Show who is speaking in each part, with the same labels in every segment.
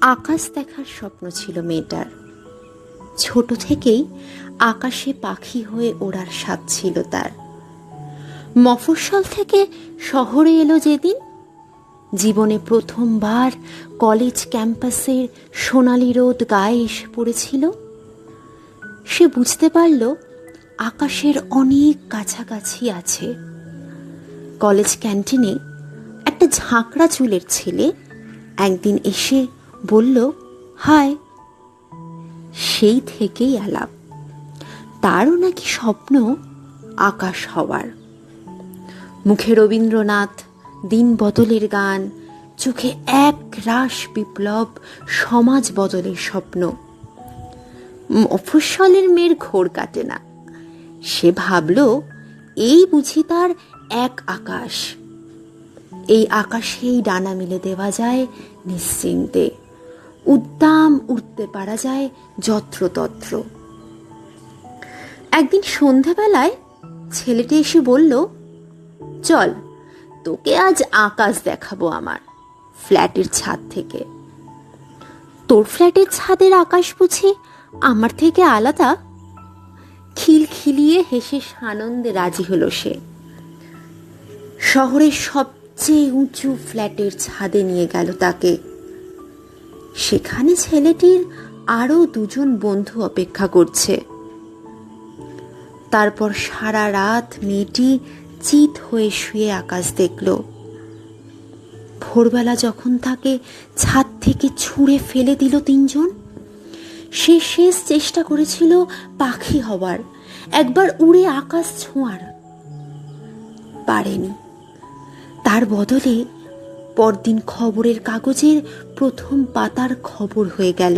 Speaker 1: আকাশ দেখার স্বপ্ন ছিল মেয়েটার। ছোট থেকেই আকাশে পাখি হয়ে ওড়ার স্বাদ ছিল তার। মফস্বল থেকে শহরে এলো যেদিন। জীবনে প্রথমবার কলেজ ক্যাম্পাসের সোনালি রোদ গায়ে এসে পড়েছিল। সে বুঝতে পারল আকাশের অনেক কাছাকাছি আছে। কলেজ ক্যান্টিনে একটা ঝাঁকড়া চুলের ছেলে একদিন এসে বলল, হায়, সেই থেকেই আলাপ তারও নাকি স্বপ্ন আকাশ হওয়ার। মুখে রবীন্দ্রনাথ, দিন বদলের গান, চোখে এক রাস বিপ্লব, সমাজ বদলের স্বপ্ন। মফস্বলের মেয়ের ঘোর কাটে না। সে ভাবল, এই বুঝি তার এক আকাশ। এই আকাশেই ডানা মিলে দেওয়া যায় নিশ্চিন্তে। উদ্দাম উঠতে পারা যায় যত্রতত্র। একদিন সন্ধ্যাবেলায় ছেলেটি এসে বলল, চল, তোকে আজ আকাশ দেখাবো আমার, ফ্ল্যাটের ছাদ থেকে। তোর ফ্ল্যাটের ছাদের আকাশ বুঝি আমার থেকে আলাদা? খিলখিলিয়ে হেসে সানন্দে রাজি হলো সে। শহরের সবচেয়ে উঁচু ফ্ল্যাটের ছাদে নিয়ে গেল তাকে। সেখানে ছেলেটির আরও দুজন বন্ধু অপেক্ষা করছে। তারপর সারা রাত মেয়েটি চিত হয়ে শুয়ে আকাশ দেখল। ভোরবেলা যখন তাকে ছাদ থেকে ছুঁড়ে ফেলে দিল তিনজন, সে শেষ চেষ্টা করেছিল পাখি হবার একবার উড়ে আকাশ ছোঁয়ার। পারেনি। তার বদলে পরদিন খবরের কাগজের প্রথম পাতার খবর হয়ে গেল।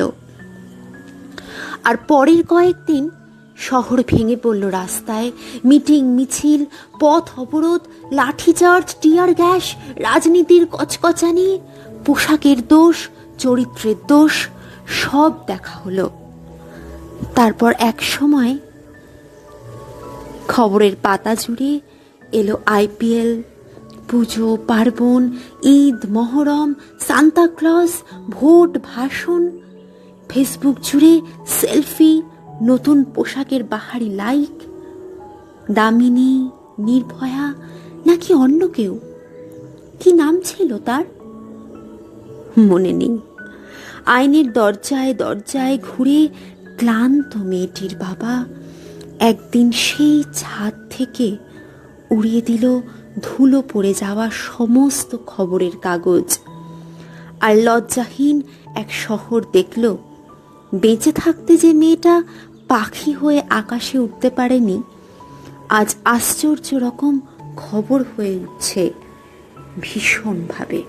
Speaker 1: আর পরের কয়েকদিন শহর ভেঙে পড়ল রাস্তায়। মিটিং, মিছিল, পথ অবরোধ লাঠিচার্জ টিয়ার গ্যাস, রাজনীতির কচকচানি, পোশাকের দোষ, চরিত্রের দোষ, সব দেখা হলো। তারপর এক সময় খবরের পাতা জুড়ে এলো আইপিএল পুজো, পার্বণ, ঈদ, মহরম সান্তাক্লজ ভোট, ভাষণ। ফেসবুক জুড়ে সেলফি, নতুন পোশাকের বাহারি লাইক। দামিনী, নির্ভয়া, নাকি অন্য কেউ? কি নাম ছিল তার? মনে নেই। আইনের দরজায় দরজায় ঘুরে ক্লান্ত মেয়েটির বাবা একদিন সেই ছাদ থেকে উড়িয়ে দিল ধুলো পড়ে যাওয়া সমস্ত খবরের কাগজ। আর লজ্জাহীন এক শহর দেখল, বেঁচে থাকতে যে মেয়েটা পাখি হয়ে আকাশে উঠতে পারেনি, আজ আশ্চর্য রকম খবর হয়ে উঠছে ভীষণভাবে।